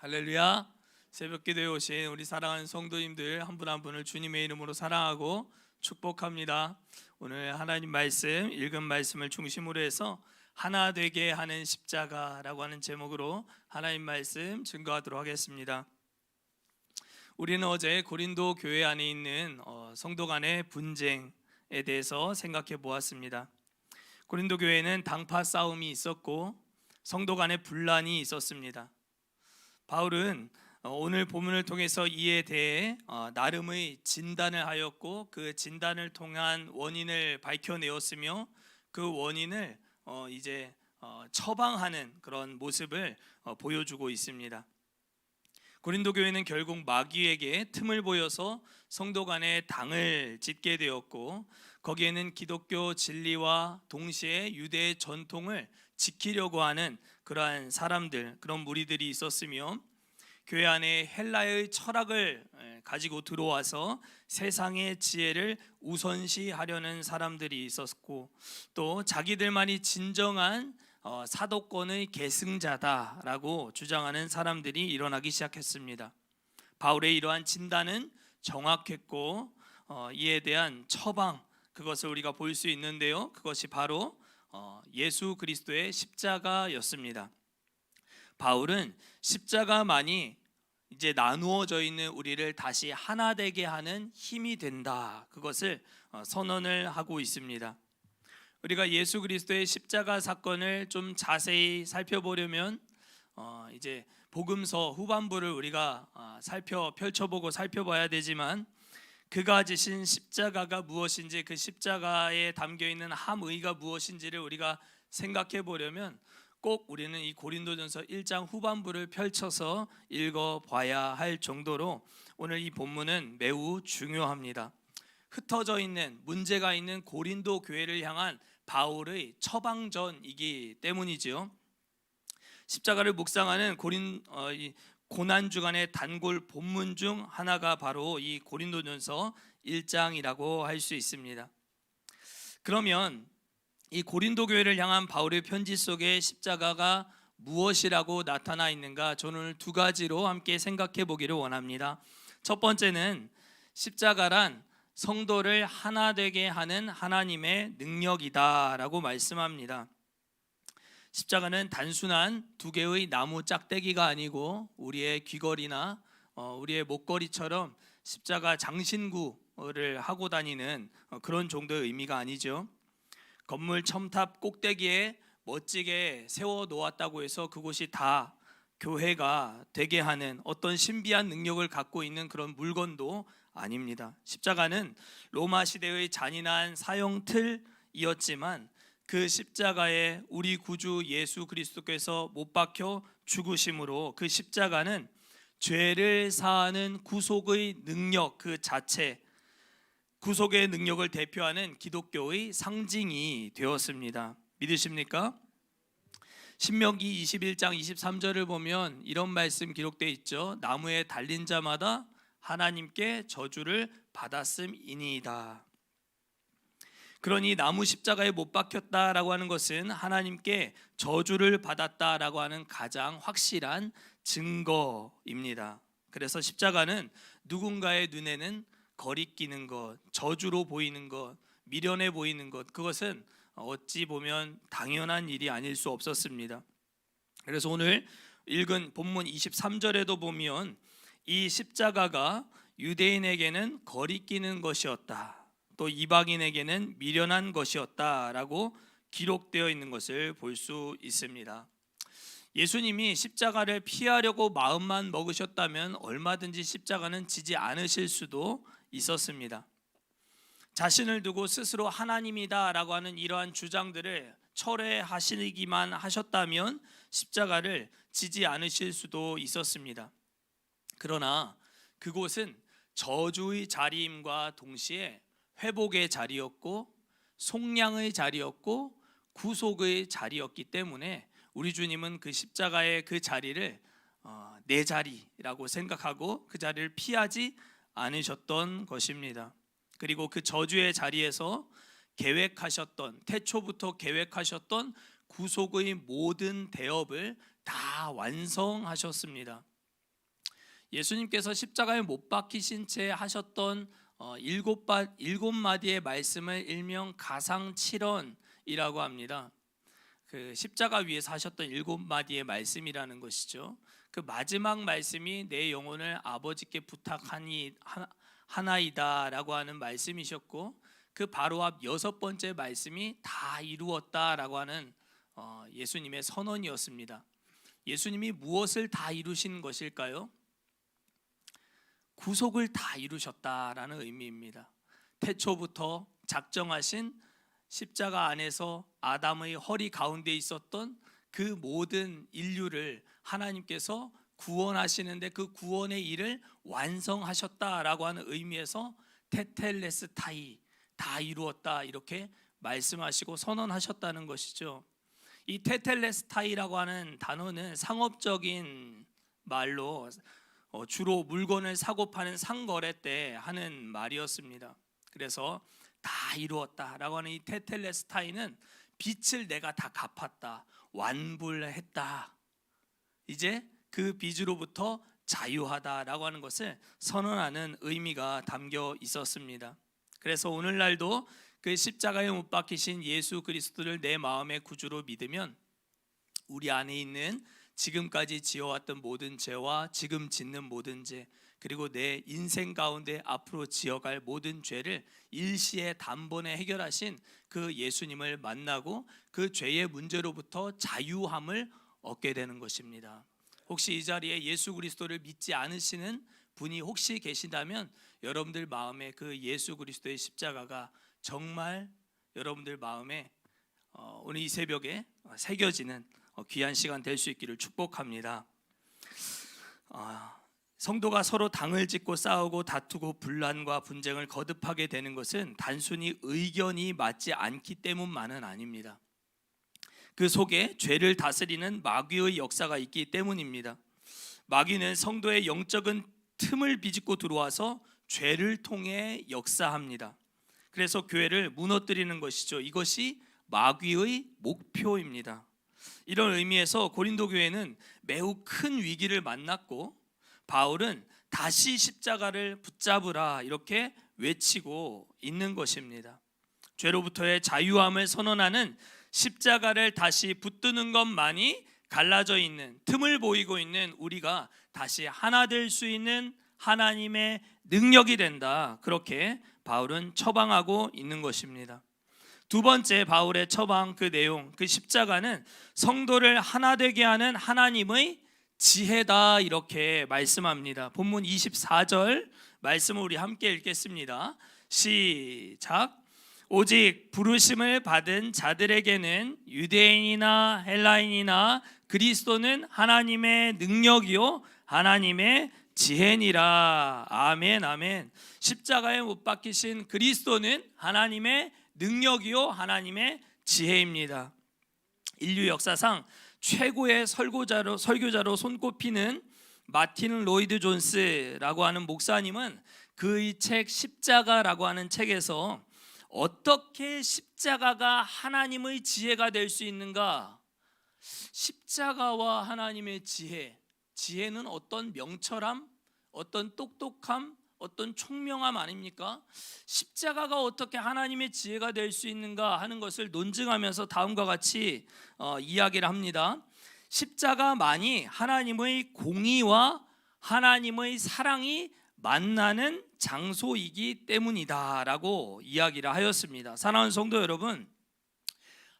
할렐루야. 새벽 기도에 오신 우리 사랑하는 성도님들 한 분 한 분을 주님의 이름으로 사랑하고 축복합니다. 오늘 하나님 말씀 읽은 말씀을 중심으로 해서 하나 되게 하는 십자가라고 하는 제목으로 하나님 말씀 증거하도록 하겠습니다. 우리는 어제 고린도 교회 안에 있는 어, 성도 간의 분쟁에 대해서 생각해 보았습니다. 고린도 교회는 당파 싸움이 있었고 성도 간의 분란이 있었습니다. 바울은 어, 오늘 본문을 통해서 이에 대해 어, 나름의 진단을 하였고 그 진단을 통한 원인을 밝혀내었으며 그 원인을 어, 이제 어, 처방하는 그런 모습을 어, 보여주고 있습니다. 고린도 교회는 결국 마귀에게 틈을 보여서 성도 간에 당을 짓게 되었고 거기에는 기독교 진리와 동시에 유대의 전통을 지키려고 하는 그러한 사람들 그런 무리들이 있었으며 교회 안에 헬라의 철학을 에, 가지고 들어와서 세상의 지혜를 우선시하려는 사람들이 있었고 또 자기들만이 진정한 어, 사도권의 계승자다라고 주장하는 사람들이 일어나기 시작했습니다. 바울의 이러한 진단은 정확했고 어, 이에 대한 처방 그것을 우리가 볼 수 있는데요. 그것이 바로 어, 예수 그리스도의 십자가였습니다. 바울은 십자가만이 이제 나누어져 있는 우리를 다시 하나 되게 하는 힘이 된다. 그것을 어, 선언을 하고 있습니다. 우리가 예수 그리스도의 십자가 사건을 좀 자세히 살펴보려면 어, 이제 복음서 후반부를 우리가 아, 살펴 펼쳐보고 살펴봐야 되지만 그가 지신 십자가가 무엇인지 그 십자가에 담겨 있는 함의가 무엇인지를 우리가 생각해 보려면 꼭 우리는 이 고린도전서 1장 후반부를 펼쳐서 읽어 봐야 할 정도로 오늘 이 본문은 매우 중요합니다. 흩어져 있는 문제가 있는 고린도 교회를 향한 바울의 처방전이기 때문이지요. 십자가를 묵상하는 고린 어, 이 고난 주간의 단골 본문 중 하나가 바로 이 고린도전서 1장이라고 할 수 있습니다. 그러면 이 고린도 교회를 향한 바울의 편지 속에 십자가가 무엇이라고 나타나 있는가 저는 두 가지로 함께 생각해 보기를 원합니다. 첫 번째는 십자가란 성도를 하나 되게 하는 하나님의 능력이다라고 말씀합니다. 십자가는 단순한 두 개의 나무 짝대기가 아니고 우리의 귀걸이나 어, 우리의 목걸이처럼 십자가 장신구를 하고 다니는 어, 그런 정도의 의미가 아니죠. 건물 첨탑 꼭대기에 멋지게 세워 놓았다고 해서 그곳이 다 교회가 되게 하는 어떤 신비한 능력을 갖고 있는 그런 물건도 아닙니다. 십자가는 로마 시대의 잔인한 사형 틀이었지만 그 십자가에 우리 구주 예수 그리스도께서 못 박혀 죽으심으로 그 십자가는 죄를 사하는 구속의 능력 그 자체 구속의 능력을 대표하는 기독교의 상징이 되었습니다. 믿으십니까? 신명기 21장 23절을 보면 이런 말씀 기록되어 있죠. 나무에 달린 자마다 하나님께 저주를 받았음이니이다. 그러니 나무 십자가에 못 박혔다라고 하는 것은 하나님께 저주를 받았다라고 하는 가장 확실한 증거입니다. 그래서 십자가는 누군가의 눈에는 거리끼는 것, 저주로 보이는 것, 미련해 보이는 것, 그것은 어찌 보면 당연한 일이 아닐 수 없었습니다. 그래서 오늘 읽은 본문 23절에도 보면 이 십자가가 유대인에게는 거리끼는 것이었다. 또 이방인에게는 미련한 것이었다라고 기록되어 있는 것을 볼 수 있습니다. 예수님이 십자가를 피하려고 마음만 먹으셨다면 얼마든지 십자가는 지지 않으실 수도 있었습니다. 자신을 두고 스스로 하나님이다라고 하는 이러한 주장들을 철회하시기만 하셨다면 십자가를 지지 않으실 수도 있었습니다. 그러나 그곳은 저주의 자리임과 동시에 회복의 자리였고 속량의 자리였고 구속의 자리였기 때문에 우리 주님은 그 십자가의 그 자리를 어, 내 자리라고 생각하고 그 자리를 피하지 않으셨던 것입니다. 그리고 그 저주의 자리에서 계획하셨던 태초부터 계획하셨던 구속의 모든 대업을 다 완성하셨습니다. 예수님께서 십자가에 못 박히신 채 하셨던 어, 일곱 바, 일곱 마디의 말씀을 일명 가상칠언이라고 합니다. 그 십자가 위에서 하셨던 일곱 마디의 말씀이라는 것이죠. 그 마지막 말씀이 내 영혼을 아버지께 부탁하니 하- 하나이다라고 하는 말씀이셨고 그 바로 앞 여섯 번째 말씀이 다 이루었다라고 하는 어, 예수님의 선언이었습니다. 예수님이 무엇을 다 이루신 것일까요? 구속을 다 이루셨다라는 의미입니다. 태초부터 작정하신 십자가 안에서 아담의 허리 가운데 있었던 그 모든 인류를 하나님께서 구원하시는데 그 구원의 일을 완성하셨다라고 하는 의미에서 테텔레스타이 다 이루었다 이렇게 말씀하시고 선언하셨다는 것이죠. 이 테텔레스타이라고 하는 단어는 상업적인 말로 어, 주로 물건을 사고 파는 상거래 때 하는 말이었습니다. 그래서 다 이루었다라고 하는 이 테텔레스타이는 빚을 내가 다 갚았다, 완불했다. 이제 그 빚으로부터 자유하다라고 하는 것을 선언하는 의미가 담겨 있었습니다. 그래서 오늘날도 그 십자가에 못 박히신 예수 그리스도를 내 마음의 구주로 믿으면 우리 안에 있는 지금까지 지어왔던 모든 죄와 지금 짓는 모든 죄 그리고 내 인생 가운데 앞으로 지어갈 모든 죄를 일시에 단번에 해결하신 그 예수님을 만나고 그 죄의 문제로부터 자유함을 얻게 되는 것입니다. 혹시 이 자리에 예수 그리스도를 믿지 않으시는 분이 혹시 계신다면 여러분들 마음에 그 예수 그리스도의 십자가가 정말 여러분들 마음에 어, 오늘 이 새벽에 새겨지는 어, 귀한 시간 될 수 있기를 축복합니다. 아, 성도가 서로 당을 짓고 싸우고 다투고 분란과 분쟁을 거듭하게 되는 것은 단순히 의견이 맞지 않기 때문만은 아닙니다. 그 속에 죄를 다스리는 마귀의 역사가 있기 때문입니다. 마귀는 성도의 영적인 틈을 비집고 들어와서 죄를 통해 역사합니다. 그래서 교회를 무너뜨리는 것이죠. 이것이 마귀의 목표입니다. 이런 의미에서 고린도 교회는 매우 큰 위기를 만났고 바울은 다시 십자가를 붙잡으라 이렇게 외치고 있는 것입니다. 죄로부터의 자유함을 선언하는 십자가를 다시 붙드는 것만이 갈라져 있는 틈을 보이고 있는 우리가 다시 하나 될 수 있는 하나님의 능력이 된다. 그렇게 바울은 처방하고 있는 것입니다. 두 번째 바울의 처방 그 내용 그 십자가는 성도를 하나 되게 하는 하나님의 지혜다 이렇게 말씀합니다. 본문 24절 말씀을 우리 함께 읽겠습니다. 시작. 오직 부르심을 받은 자들에게는 유대인이나 헬라인이나 그리스도는 하나님의 능력이요 하나님의 지혜니라. 아멘 아멘. 십자가에 못 박히신 그리스도는 하나님의 능력이요 하나님의 지혜입니다. 인류 역사상 최고의 설교자로 설교자로 손꼽히는 마틴 로이드 존스라고 하는 목사님은 그의 책 십자가라고 하는 책에서 어떻게 십자가가 하나님의 지혜가 될 수 있는가? 십자가와 하나님의 지혜. 지혜는 어떤 명철함, 어떤 똑똑함, 어떤 총명함 아닙니까? 십자가가 어떻게 하나님의 지혜가 될 수 있는가 하는 것을 논증하면서 다음과 같이 어, 이야기를 합니다. 십자가만이 하나님의 공의와 하나님의 사랑이 만나는 장소이기 때문이다라고 이야기를 하였습니다. 사랑하는 성도 여러분,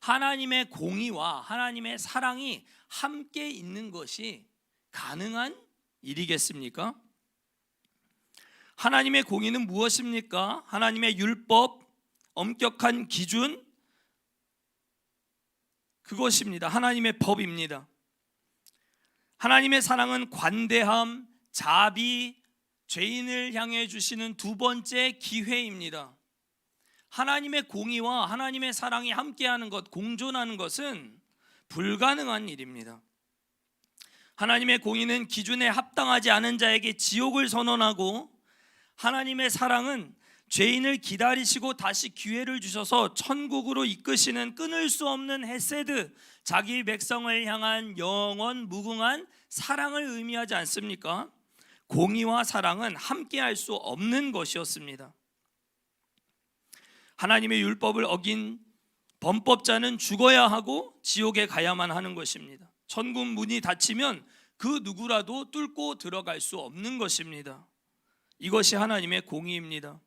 하나님의 공의와 하나님의 사랑이 함께 있는 것이 가능한 일이겠습니까? 하나님의 공의는 무엇입니까? 하나님의 율법, 엄격한 기준, 그것입니다. 하나님의 법입니다. 하나님의 사랑은 관대함, 자비, 죄인을 향해 주시는 두 번째 기회입니다. 하나님의 공의와 하나님의 사랑이 함께하는 것, 공존하는 것은 불가능한 일입니다. 하나님의 공의는 기준에 합당하지 않은 자에게 지옥을 선언하고 하나님의 사랑은 죄인을 기다리시고 다시 기회를 주셔서 천국으로 이끄시는 끊을 수 없는 헤세드 자기 백성을 향한 영원 무궁한 사랑을 의미하지 않습니까? 공의와 사랑은 함께할 수 없는 것이었습니다. 하나님의 율법을 어긴 범법자는 죽어야 하고 지옥에 가야만 하는 것입니다. 천국 문이 닫히면 그 누구라도 뚫고 들어갈 수 없는 것입니다. 이것이 하나님의 공의입니다.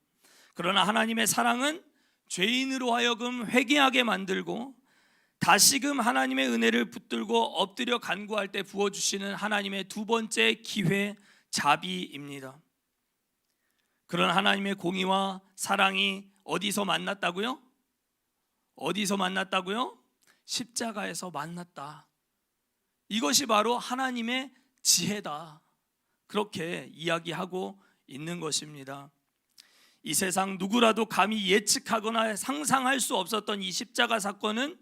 그러나 하나님의 사랑은 죄인으로 하여금 회개하게 만들고 다시금 하나님의 은혜를 붙들고 엎드려 간구할 때 부어 주시는 하나님의 두 번째 기회 자비입니다. 그런 하나님의 공의와 사랑이 어디서 만났다고요? 어디서 만났다고요? 십자가에서 만났다. 이것이 바로 하나님의 지혜다. 그렇게 이야기하고 있는 것입니다. 이 세상 누구라도 감히 예측하거나 상상할 수 없었던 이 십자가 사건은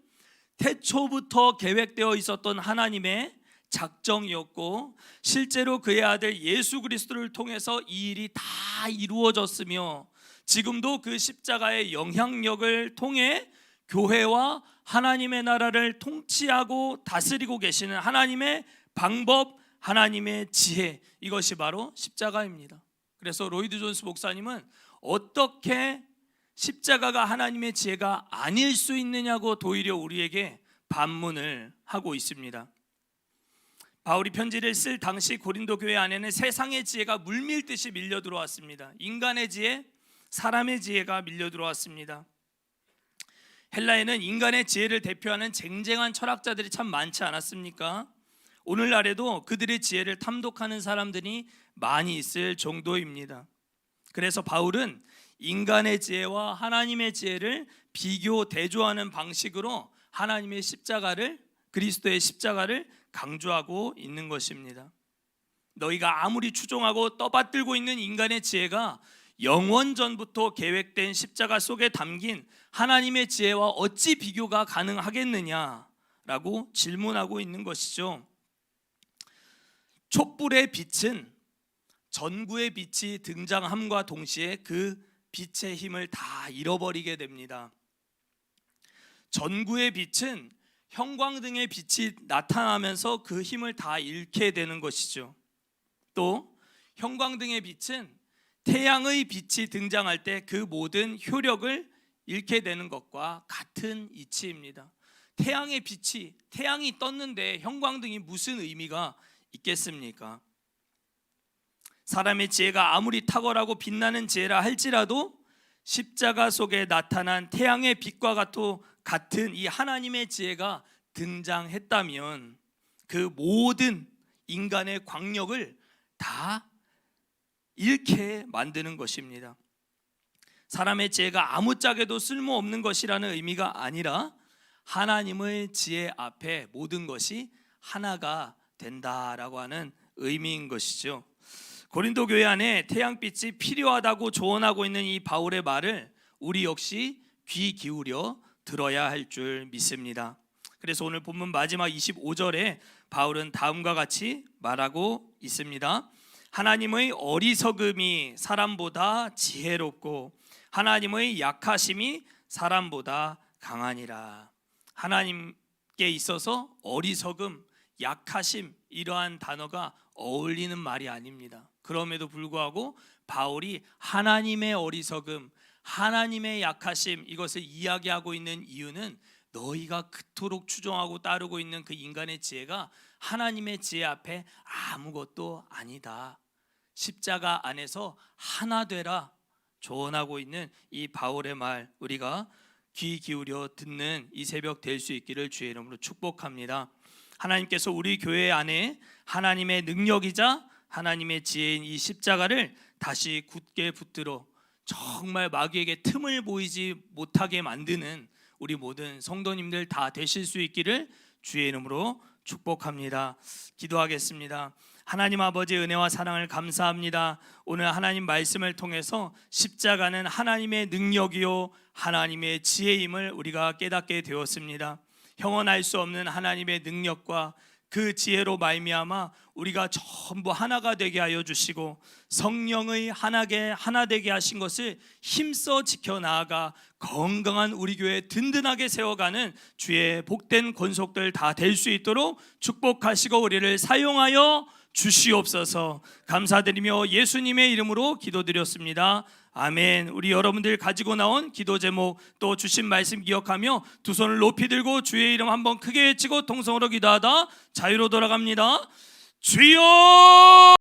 태초부터 계획되어 있었던 하나님의 작정이었고 실제로 그의 아들 예수 그리스도를 통해서 이 일이 다 이루어졌으며 지금도 그 십자가의 영향력을 통해 교회와 하나님의 나라를 통치하고 다스리고 계시는 하나님의 방법, 하나님의 지혜 이것이 바로 십자가입니다. 그래서 로이드 존스 목사님은 어떻게 십자가가 하나님의 지혜가 아닐 수 있느냐고 도리어 우리에게 반문을 하고 있습니다. 바울이 편지를 쓸 당시 고린도 교회 안에는 세상의 지혜가 물밀듯이 밀려 들어왔습니다. 인간의 지혜, 사람의 지혜가 밀려 들어왔습니다. 헬라에는 인간의 지혜를 대표하는 쟁쟁한 철학자들이 참 많지 않았습니까? 오늘날에도 그들의 지혜를 탐독하는 사람들이 많이 있을 정도입니다. 그래서 바울은 인간의 지혜와 하나님의 지혜를 비교 대조하는 방식으로 하나님의 십자가를 그리스도의 십자가를 강조하고 있는 것입니다. 너희가 아무리 추종하고 떠받들고 있는 인간의 지혜가 영원 전부터 계획된 십자가 속에 담긴 하나님의 지혜와 어찌 비교가 가능하겠느냐라고 질문하고 있는 것이죠. 촛불의 빛은 전구의 빛이 등장함과 동시에 그 빛의 힘을 다 잃어버리게 됩니다. 전구의 빛은 형광등의 빛이 나타나면서 그 힘을 다 잃게 되는 것이죠. 또 형광등의 빛은 태양의 빛이 등장할 때 그 모든 효력을 잃게 되는 것과 같은 이치입니다. 태양의 빛이 태양이 떴는데 형광등이 무슨 의미가 있겠습니까? 사람의 지혜가 아무리 탁월하고 빛나는 지혜라 할지라도 십자가 속에 나타난 태양의 빛과 같은 이 하나님의 지혜가 등장했다면 그 모든 인간의 광력을 다 잃게 만드는 것입니다. 사람의 지혜가 아무짝에도 쓸모없는 것이라는 의미가 아니라 하나님의 지혜 앞에 모든 것이 하나가 된다라고 하는 의미인 것이죠. 고린도 교회 안에 태양빛이 필요하다고 조언하고 있는 이 바울의 말을 우리 역시 귀 기울여 들어야 할 줄 믿습니다. 그래서 오늘 본문 마지막 25절에 바울은 다음과 같이 말하고 있습니다. 하나님의 어리석음이 사람보다 지혜롭고 하나님의 약하심이 사람보다 강하니라. 하나님께 있어서 어리석음, 약하심 이러한 단어가 어울리는 말이 아닙니다. 그럼에도 불구하고 바울이 하나님의 어리석음, 하나님의 약하심 이것을 이야기하고 있는 이유는 너희가 그토록 추종하고 따르고 있는 그 인간의 지혜가 하나님의 지혜 앞에 아무것도 아니다. 십자가 안에서 하나 되라 조언하고 있는 이 바울의 말 우리가 귀 기울여 듣는 이 새벽 될 수 있기를 주의 이름으로 축복합니다. 하나님께서 우리 교회 안에 하나님의 능력이자 하나님의 지혜인 이 십자가를 다시 굳게 붙들어 정말 마귀에게 틈을 보이지 못하게 만드는 우리 모든 성도님들 다 되실 수 있기를 주의 이름으로 축복합니다. 기도하겠습니다. 하나님 아버지 은혜와 사랑을 감사합니다. 오늘 하나님 말씀을 통해서 십자가는 하나님의 능력이요 하나님의 지혜임을 우리가 깨닫게 되었습니다. 형언할 수 없는 하나님의 능력과 그 지혜로 말미암아 우리가 전부 하나가 되게 하여 주시고 성령의 하나게 하나 되게 하신 것을 힘써 지켜 나아가 건강한 우리 교회 든든하게 세워가는 주의 복된 권속들 다 될 수 있도록 축복하시고 우리를 사용하여 주시옵소서 감사드리며 예수님의 이름으로 기도드렸습니다. 아멘. 우리 여러분들 가지고 나온 기도 제목 또 주신 말씀 기억하며 두 손을 높이 들고 주의 이름 한번 크게 외치고 통성으로 기도하다 자유로 돌아갑니다. 주여